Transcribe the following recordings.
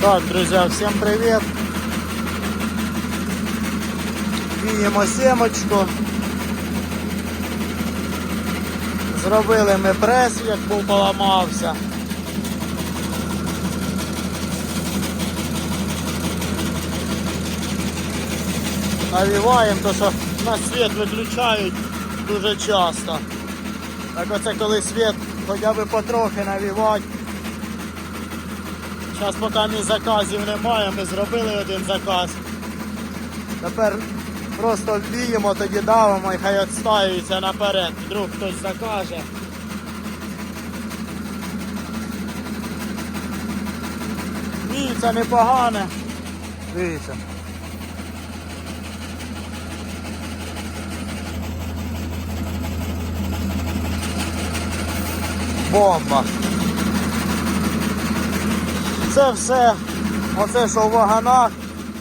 Так, друзья, всем привет. Віємо семочку. Зробили ми прес, як був поламався. Навіваємо, то що на світ виключають дуже часто. Так оце коли світ хоча б потрохи навівати. Зараз поки ні заказів немає, ми зробили один заказ. Тепер просто віємо, тоді давимо і хай відстаюється наперед. Вдруг хтось закаже. Віється непогане. Дивіться. Бомба. Це все, оце що в ваганах,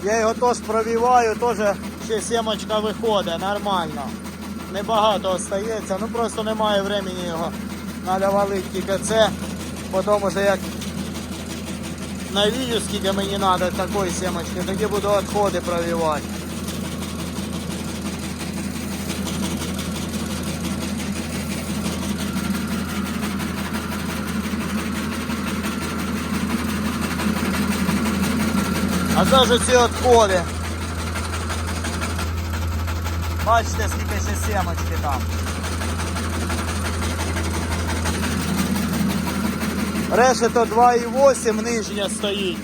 я його теж провіваю, теж ще сімочка виходить, нормально. Небагато остається, ну просто немає времени його налявалити тільки це, потім уже як навію, скільки мені треба такої сімочки, тоді буду відходи провівати. А ж ці відходи. Бачите, скільки ще сімочки там. Решето 2,8 нижня стоїть.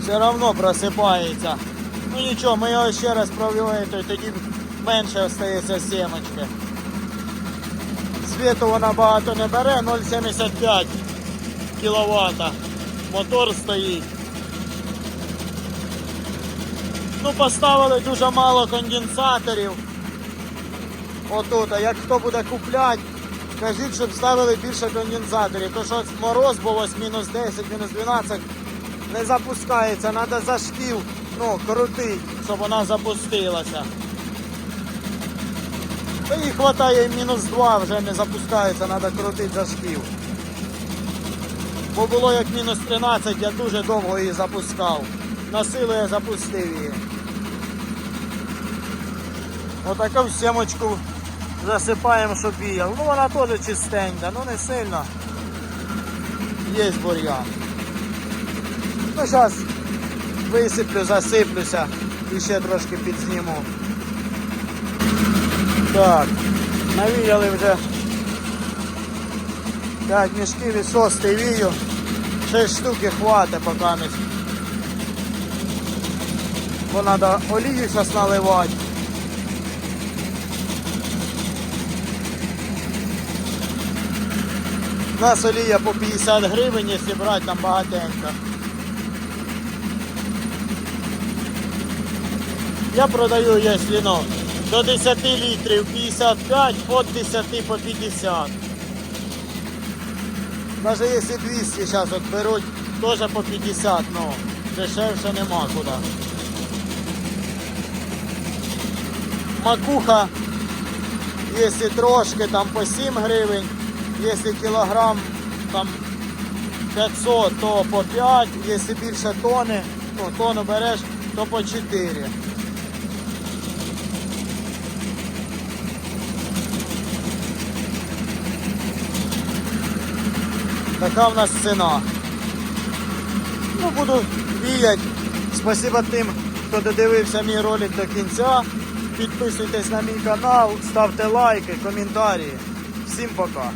Все одно просипається. Ну нічого, ми його ще раз провели, то тоді менше остається сімочки. Світу вона багато не бере, 0,75 кВт. Мотор стоїть. Ну, поставили дуже мало конденсаторів. Отут, а як хто буде купляти, кажіть, щоб ставили більше конденсаторів. То що мороз був ось мінус 10, мінус 12, не запускається, треба за шків, ну, крутить, щоб вона запустилася. Та їй і мінус 2, вже не запускається, треба крутити за шків. Бо було як мінус 13, я дуже довго її запускав. На силу я запустив її. Отаку сімочку засипаємо, щоб біяв. Ну вона теж чистенька, ну не сильно. Є бур'ян. Ну зараз висиплю, засиплюся і ще трошки підзніму. Так, навіяли вже 5 мішків і шостий вію. 6 штуки хватить поки не. Бо треба олію зараз наливати. У нас олія по 50 гривень, якщо брати там багатенько. Я продаю, якщо ну, до 10 літрів 55, від 10 по 50. Даже если 200 сейчас от беруть, тоже по 50, ну, дешевше нема куди. Макуха, если трошки, там по 7 гривень, если кілограм там 500, то по 5, если більше тони, ну, тону береш, то по 4. Така в нас ціна. Ну, буду віяти. Спасибо тим, хто додивився мій ролик до кінця. Підписуйтесь на мій канал, ставте лайки, коментарі. Всім пока.